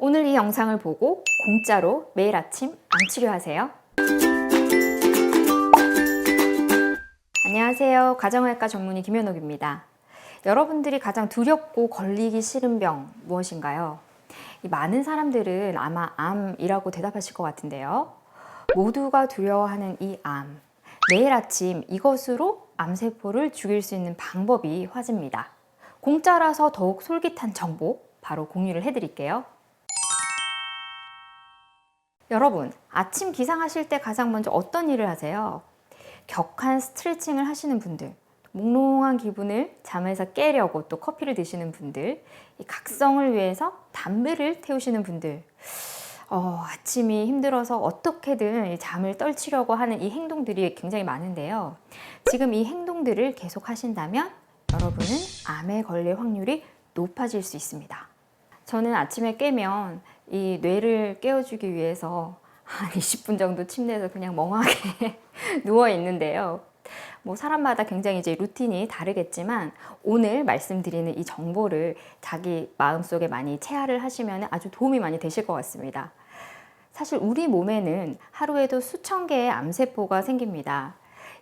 오늘 이 영상을 보고 공짜로 매일 아침 암 치료하세요. 안녕하세요. 가정의학과 전문의 김현옥입니다. 여러분들이 가장 두렵고 걸리기 싫은 병 무엇인가요? 이 많은 사람들은 아마 암이라고 대답하실 것 같은데요. 모두가 두려워하는 이 암. 매일 아침 이것으로 암세포를 죽일 수 있는 방법이 화제입니다. 공짜라서 더욱 솔깃한 정보 바로 공유를 해드릴게요. 여러분, 아침 기상하실 때 가장 먼저 어떤 일을 하세요? 격한 스트레칭을 하시는 분들, 몽롱한 기분을 잠에서 깨려고 또 커피를 드시는 분들, 이 각성을 위해서 담배를 태우시는 분들, 어, 아침이 힘들어서 어떻게든 이 잠을 떨치려고 하는 이 행동들이 굉장히 많은데요. 지금 이 행동들을 계속 하신다면 여러분은 암에 걸릴 확률이 높아질 수 있습니다. 저는 아침에 깨면 이 뇌를 깨워주기 위해서 한 20분 정도 침대에서 그냥 멍하게 누워 있는데요. 뭐 사람마다 굉장히 이제 루틴이 다르겠지만 오늘 말씀드리는 이 정보를 자기 마음속에 많이 체화를 하시면 아주 도움이 많이 되실 것 같습니다. 사실 우리 몸에는 하루에도 수천 개의 암세포가 생깁니다.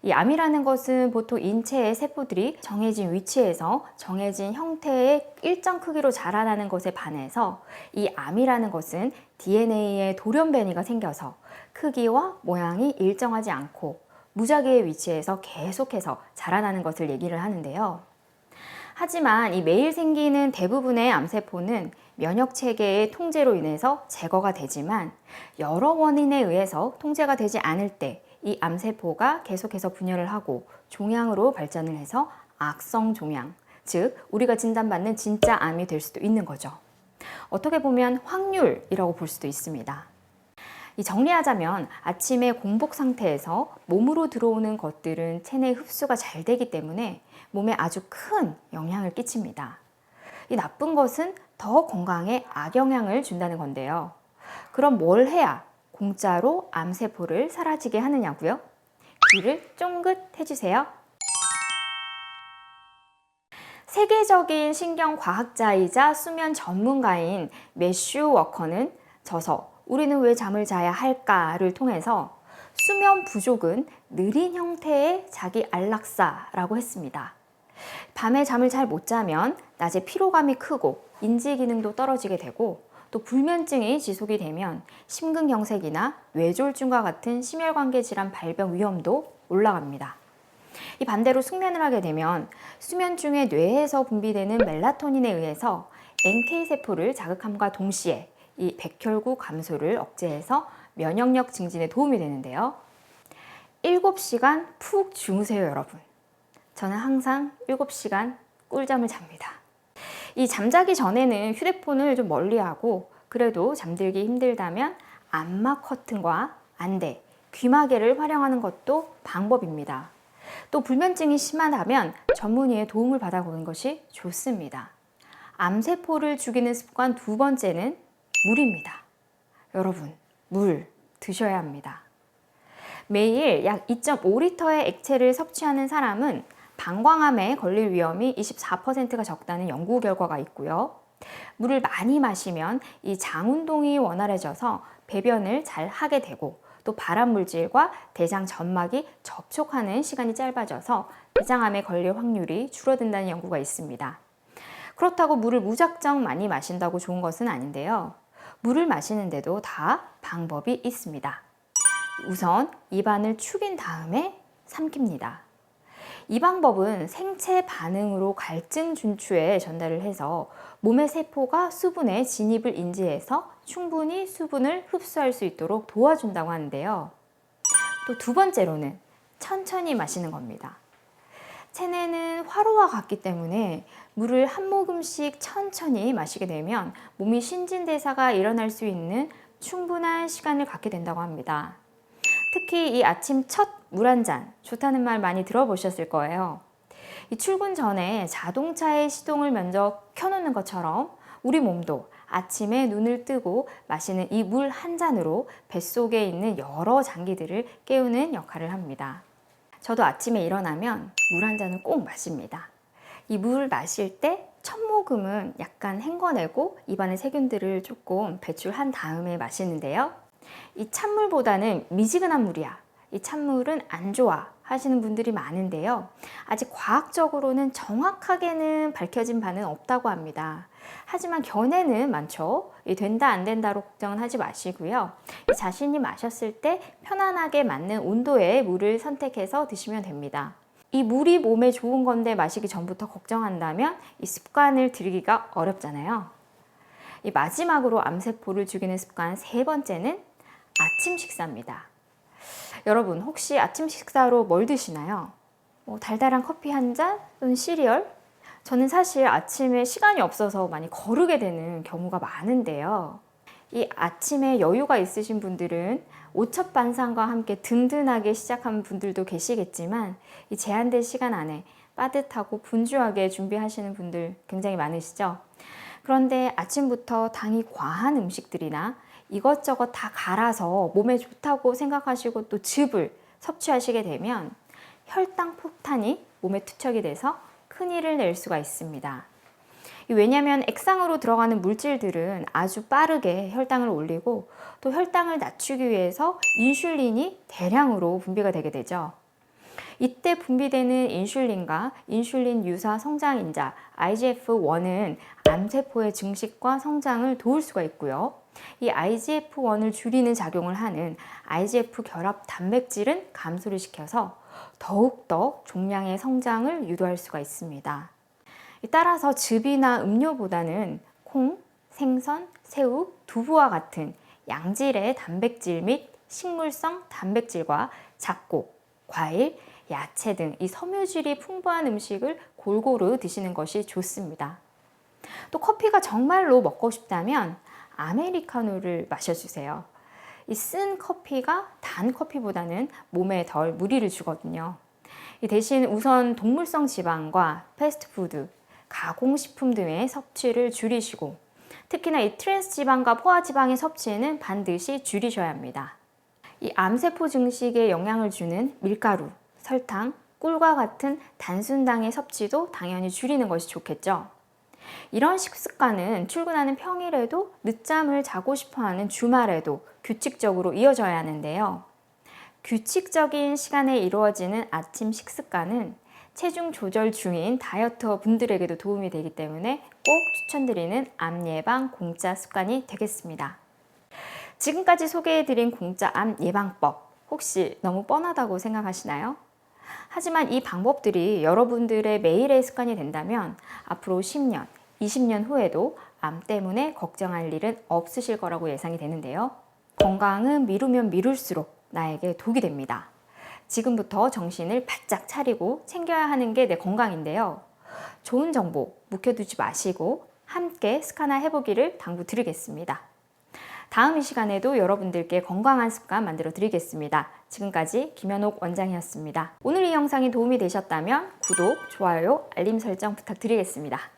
이 암이라는 것은 보통 인체의 세포들이 정해진 위치에서 정해진 형태의 일정 크기로 자라나는 것에 반해서 이 암이라는 것은 DNA에 돌연변이가 생겨서 크기와 모양이 일정하지 않고 무작위의 위치에서 계속해서 자라나는 것을 얘기를 하는데요. 하지만 이 매일 생기는 대부분의 암세포는 면역 체계의 통제로 인해서 제거가 되지만 여러 원인에 의해서 통제가 되지 않을 때 이 암세포가 계속해서 분열을 하고 종양으로 발전을 해서 악성 종양, 즉 우리가 진단받는 진짜 암이 될 수도 있는 거죠. 어떻게 보면 확률이라고 볼 수도 있습니다. 이 정리하자면 아침에 공복 상태에서 몸으로 들어오는 것들은 체내 흡수가 잘 되기 때문에 몸에 아주 큰 영향을 끼칩니다. 이 나쁜 것은 더 건강에 악영향을 준다는 건데요. 그럼 뭘 해야 공짜로 암세포를 사라지게 하느냐고요? 귀를 쫑긋 해주세요. 세계적인 신경과학자이자 수면 전문가인 매슈 워커는 저서 우리는 왜 잠을 자야 할까를 통해서 수면 부족은 느린 형태의 자기 안락사라고 했습니다. 밤에 잠을 잘 못 자면 낮에 피로감이 크고 인지 기능도 떨어지게 되고 또 불면증이 지속이 되면 심근경색이나 뇌졸중과 같은 심혈관계 질환 발병 위험도 올라갑니다. 이 반대로 숙면을 하게 되면 수면 중에 뇌에서 분비되는 멜라토닌에 의해서 NK 세포를 자극함과 동시에 이 백혈구 감소를 억제해서 면역력 증진에 도움이 되는데요. 7시간 푹 주무세요, 여러분. 저는 항상 7시간 꿀잠을 잡니다. 이 잠자기 전에는 휴대폰을 좀 멀리하고 그래도 잠들기 힘들다면 안마 커튼과 안대, 귀마개를 활용하는 것도 방법입니다. 또 불면증이 심하다면 전문의의 도움을 받아보는 것이 좋습니다. 암세포를 죽이는 습관 두 번째는 물입니다. 여러분, 물 드셔야 합니다. 매일 약 2.5리터의 액체를 섭취하는 사람은 방광암에 걸릴 위험이 24%가 적다는 연구 결과가 있고요. 물을 많이 마시면 이 장 운동이 원활해져서 배변을 잘 하게 되고 또 발암 물질과 대장 점막이 접촉하는 시간이 짧아져서 대장암에 걸릴 확률이 줄어든다는 연구가 있습니다. 그렇다고 물을 무작정 많이 마신다고 좋은 것은 아닌데요. 물을 마시는데도 다 방법이 있습니다. 우선 입안을 축인 다음에 삼킵니다. 이 방법은 생체 반응으로 갈증 준추에 전달을 해서 몸의 세포가 수분의 진입을 인지해서 충분히 수분을 흡수할 수 있도록 도와준다고 하는데요. 또 두 번째로는 천천히 마시는 겁니다. 체내는 화로와 같기 때문에 물을 한 모금씩 천천히 마시게 되면 몸이 신진대사가 일어날 수 있는 충분한 시간을 갖게 된다고 합니다. 특히 이 아침 첫 물 한 잔 좋다는 말 많이 들어보셨을 거예요. 이 출근 전에 자동차의 시동을 먼저 켜놓는 것처럼 우리 몸도 아침에 눈을 뜨고 마시는 이 물 한 잔으로 뱃속에 있는 여러 장기들을 깨우는 역할을 합니다. 저도 아침에 일어나면 물 한 잔을 꼭 마십니다. 이 물 마실 때 첫 모금은 약간 헹궈내고 입안의 세균들을 조금 배출한 다음에 마시는데요. 이 찬물보다는 미지근한 물이야. 이 찬물은 안 좋아 하시는 분들이 많은데요. 아직 과학적으로는 정확하게는 밝혀진 바는 없다고 합니다. 하지만 견해는 많죠. 이 된다 안 된다로 걱정은 하지 마시고요. 이 자신이 마셨을 때 편안하게 맞는 온도의 물을 선택해서 드시면 됩니다. 이 물이 몸에 좋은 건데 마시기 전부터 걱정한다면 이 습관을 들이기가 어렵잖아요. 이 마지막으로 암세포를 죽이는 습관 세 번째는 아침 식사입니다. 여러분 혹시 아침 식사로 뭘 드시나요? 뭐 달달한 커피 한 잔 또는 시리얼? 저는 사실 아침에 시간이 없어서 많이 거르게 되는 경우가 많은데요. 이 아침에 여유가 있으신 분들은 오첩 반상과 함께 든든하게 시작하는 분들도 계시겠지만 이 제한된 시간 안에 빠듯하고 분주하게 준비하시는 분들 굉장히 많으시죠? 그런데 아침부터 당이 과한 음식들이나 이것저것 다 갈아서 몸에 좋다고 생각하시고 또 즙을 섭취하시게 되면 혈당 폭탄이 몸에 투척이 돼서 큰일을 낼 수가 있습니다. 왜냐하면 액상으로 들어가는 물질들은 아주 빠르게 혈당을 올리고 또 혈당을 낮추기 위해서 인슐린이 대량으로 분비가 되게 되죠. 이때 분비되는 인슐린과 인슐린 유사 성장인자 IGF-1은 암세포의 증식과 성장을 도울 수가 있고요. 이 IGF-1을 줄이는 작용을 하는 IGF 결합 단백질은 감소를 시켜서 더욱더 종양의 성장을 유도할 수가 있습니다. 따라서 즙이나 음료보다는 콩, 생선, 새우, 두부와 같은 양질의 단백질 및 식물성 단백질과 잡곡, 과일, 야채 등 이 섬유질이 풍부한 음식을 골고루 드시는 것이 좋습니다. 또 커피가 정말로 먹고 싶다면 아메리카노를 마셔주세요. 이 쓴 커피가 단 커피보다는 몸에 덜 무리를 주거든요. 이 대신 우선 동물성 지방과 패스트푸드, 가공식품 등의 섭취를 줄이시고 특히나 이 트랜스 지방과 포화 지방의 섭취에는 반드시 줄이셔야 합니다. 이 암세포 증식에 영향을 주는 밀가루, 설탕, 꿀과 같은 단순당의 섭취도 당연히 줄이는 것이 좋겠죠. 이런 식습관은 출근하는 평일에도 늦잠을 자고 싶어 하는 주말에도 규칙적으로 이어져야 하는데요. 규칙적인 시간에 이루어지는 아침 식습관은 체중 조절 중인 다이어터 분들에게도 도움이 되기 때문에 꼭 추천드리는 암 예방 공짜 습관이 되겠습니다. 지금까지 소개해드린 공짜 암 예방법 혹시 너무 뻔하다고 생각하시나요? 하지만 이 방법들이 여러분들의 매일의 습관이 된다면 앞으로 10년, 20년 후에도 암 때문에 걱정할 일은 없으실 거라고 예상이 되는데요. 건강은 미루면 미룰수록 나에게 독이 됩니다. 지금부터 정신을 바짝 차리고 챙겨야 하는 게 내 건강인데요. 좋은 정보 묵혀두지 마시고 함께 스카나 해보기를 당부드리겠습니다. 다음 이 시간에도 여러분들께 건강한 습관 만들어 드리겠습니다. 지금까지 김현옥 원장이었습니다. 오늘 이 영상이 도움이 되셨다면 구독, 좋아요, 알림 설정 부탁드리겠습니다.